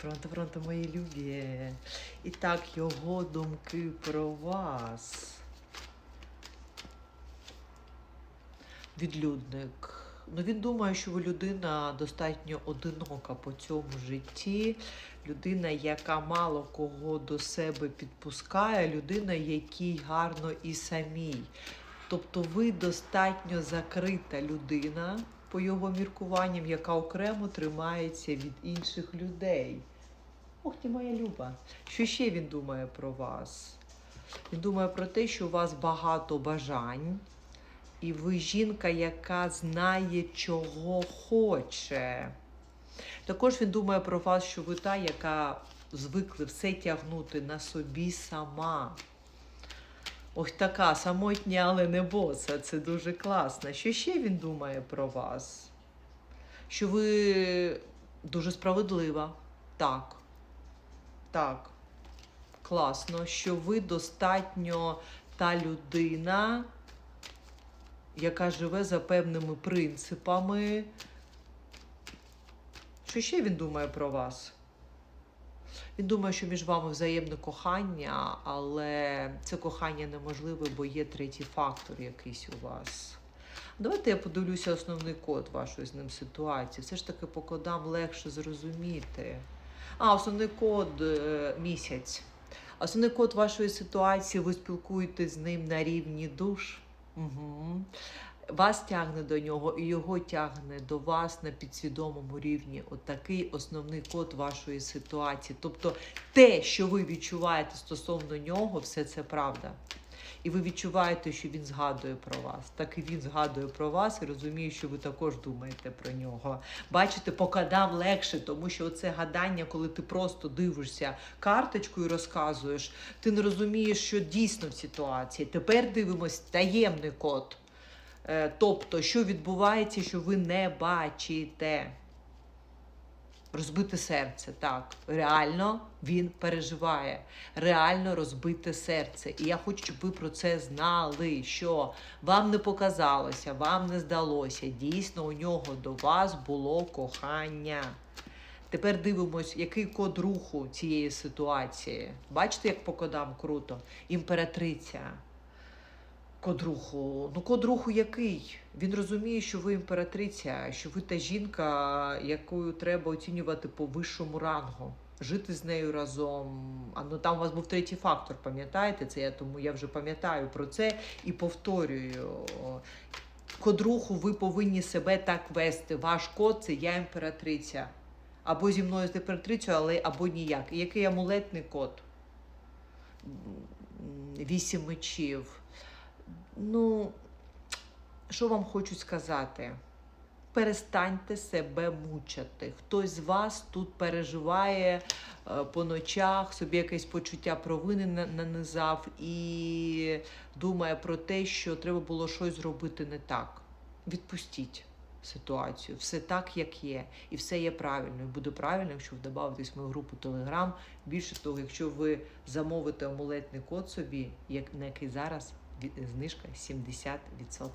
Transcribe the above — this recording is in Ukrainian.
Пронто, пронто, мої любі. І так, його думки про вас. Відлюдник. Ну, він думає, що ви людина достатньо одинока по цьому житті. Людина, яка мало кого до себе підпускає, людина, якій гарно і самій. Тобто ви достатньо закрита людина, по його міркуванням, яка окремо тримається від інших людей. Ох ти моя люба. Що ще він думає про вас? Він думає про те, що у вас багато бажань, і ви жінка, яка знає, чого хоче. Також він думає про вас, що ви та, яка звикли все тягнути на собі сама. Ось така самотня, але не боса. Це дуже класно. Що ще він думає про вас? Що ви дуже справедлива. Так. Так. Класно, що ви достатньо та людина, яка живе за певними принципами. Що ще він думає про вас? Він думає, що між вами взаємне кохання, але це кохання неможливе, бо є третій фактор якийсь у вас. Давайте я подивлюся основний код вашої з ним ситуації. Все ж таки по кодам легше зрозуміти. А, основний код е, місяць. Основний код вашої ситуації, ви спілкуєтесь з ним на рівні душ. Угу. Вас тягне до нього і його тягне до вас на підсвідомому рівні. От такий основний код вашої ситуації. Тобто те, що ви відчуваєте стосовно нього, все це правда. І ви відчуваєте, що він згадує про вас. Так і він згадує про вас і розуміє, що ви також думаєте про нього. Бачите, по кадам легше, тому що це гадання, коли ти просто дивишся карточку і розказуєш, ти не розумієш, що дійсно в ситуації. Тепер дивимось таємний код. Е, Тобто, що відбувається, що ви не бачите. Розбите серце, так. Реально він переживає. Реально розбите серце. І я хочу, щоб ви про це знали, що вам не показалося, вам не здалося. Дійсно, у нього до вас було кохання. Тепер дивимось, який код руху цієї ситуації. Бачите, як по кодам круто? Імператриця. Код руху. Ну, код руху який? Він розуміє, що ви імператриця, що ви та жінка, якою треба оцінювати по вищому рангу, жити з нею разом. А ну там у вас був третій фактор, пам'ятаєте? Це я тому я вже пам'ятаю про це і повторюю. Код руху ви повинні себе так вести. Ваш код це я імператриця. Або зі мною з імператрицею, але або ніяк. І який амулетний код? Вісім мечів. Ну, що вам хочу сказати? Перестаньте себе мучити. Хтось з вас тут переживає е, по ночах, собі якесь почуття провини на- нанизав і думає про те, що треба було щось зробити не так. Відпустіть ситуацію. Все так, як є. І все є правильно. І буде правильно, якщо ви додавитесь в мою групу Telegram. Більше того, якщо ви замовите амулетний код собі, як, на який зараз знижка 70%.